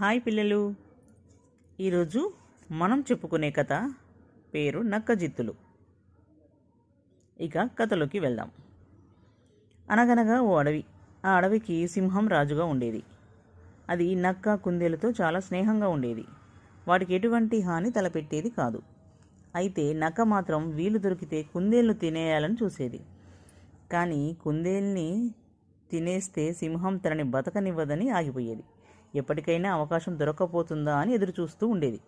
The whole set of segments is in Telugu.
హాయ్ పిల్లలు. ఈరోజు మనం చెప్పుకునే కథ పేరు నక్కజిత్తులు. ఇక కథలోకి వెళ్దాం. అనగనగా ఓ అడవి. ఆ అడవికి సింహం రాజుగా ఉండేది. అది నక్క కుందేలతో చాలా స్నేహంగా ఉండేది. వాటికి ఎటువంటి హాని తలపెట్టేది కాదు. అయితే నక్క మాత్రం వీలు దొరికితే కుందేళ్ళు తినేయాలని చూసేది. కానీ కుందేల్ని తినేస్తే సింహం తనని బతకనివ్వదని ఆగిపోయేది. ఎప్పటికైనా అవకాశం దొరక్కపోతుందా అని ఎదురుచూస్తూ ఉండేది.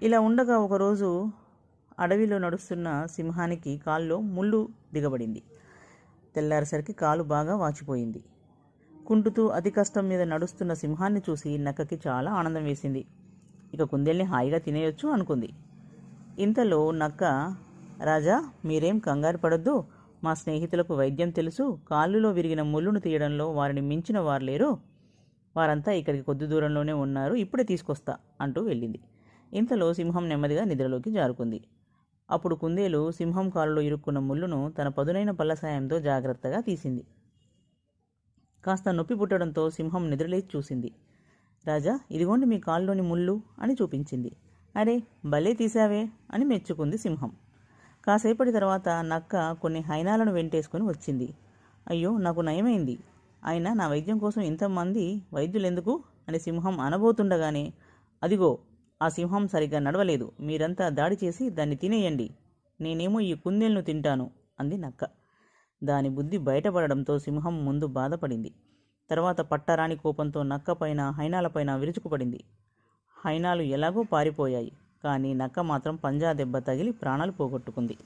ఇలా ఉండగా ఒకరోజు అడవిలో నడుస్తున్న సింహానికి కాల్లో ముళ్ళు దిగబడింది. తెల్లారేసరికి కాలు బాగా వాచిపోయింది. కుంటుతూ అతి కష్టం మీద నడుస్తున్న సింహాన్ని చూసి నక్కకి చాలా ఆనందం వేసింది. ఇక కుందేల్ని హాయిగా తినేయొచ్చు అనుకుంది. ఇంతలో నక్క రాజా మీరేం కంగారు పడొద్దు. మా స్నేహితులకు వైద్యం తెలుసు. కాళ్ళులో విరిగిన ముళ్ళును తీయడంలో వారిని మించిన వారు లేరు. వారంతా ఇక్కడికి కొద్ది దూరంలోనే ఉన్నారు ఇప్పుడే తీసుకొస్తా అంటూ వెళ్ళింది. ఇంతలో సింహం నెమ్మదిగా నిద్రలోకి జారుకుంది. అప్పుడు కుందేలు సింహం కాలులో ఇరుక్కున్న ముళ్ళును తన పదునైన పళ్ళ సాయంతో జాగ్రత్తగా తీసింది. కాస్త నొప్పి పుట్టడంతో సింహం నిద్రలేచి చూసింది. రాజా ఇదిగోండి మీ కాల్లోని ముళ్ళు అని చూపించింది. అరే భలే తీసావే అని మెచ్చుకుంది సింహం. కాసేపటి తర్వాత నక్క కొన్ని హైనాలను వెంటేసుకుని వచ్చింది. అయ్యో నాకు నయమైంది. అయినా నా వైద్యం కోసం ఇంతమంది వైద్యులు ఎందుకు అని సింహం అనబోతుండగానే అదిగో ఆ సింహం సరిగ్గా నడవలేదు. మీరంతా దాడి చేసి దాన్ని తినేయండి. నేనేమో ఈ కుందేలను తింటాను అంది నక్క. దాని బుద్ధి బయటపడడంతో సింహం ముందు బాధపడింది. తర్వాత పట్టరాని కోపంతో నక్క పైన హైనాలపైన విరుచుకుపడింది. హైనాలు ఎలాగో పారిపోయాయి కానీ నక్క మాత్రం పంజా దెబ్బ తగిలి ప్రాణాలు పోగొట్టుకుంది.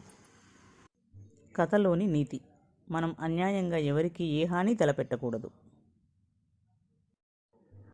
కథలోని నీతి. మనం అన్యాయంగా ఎవరికీ ఏ హాని తలపెట్టకూడదు.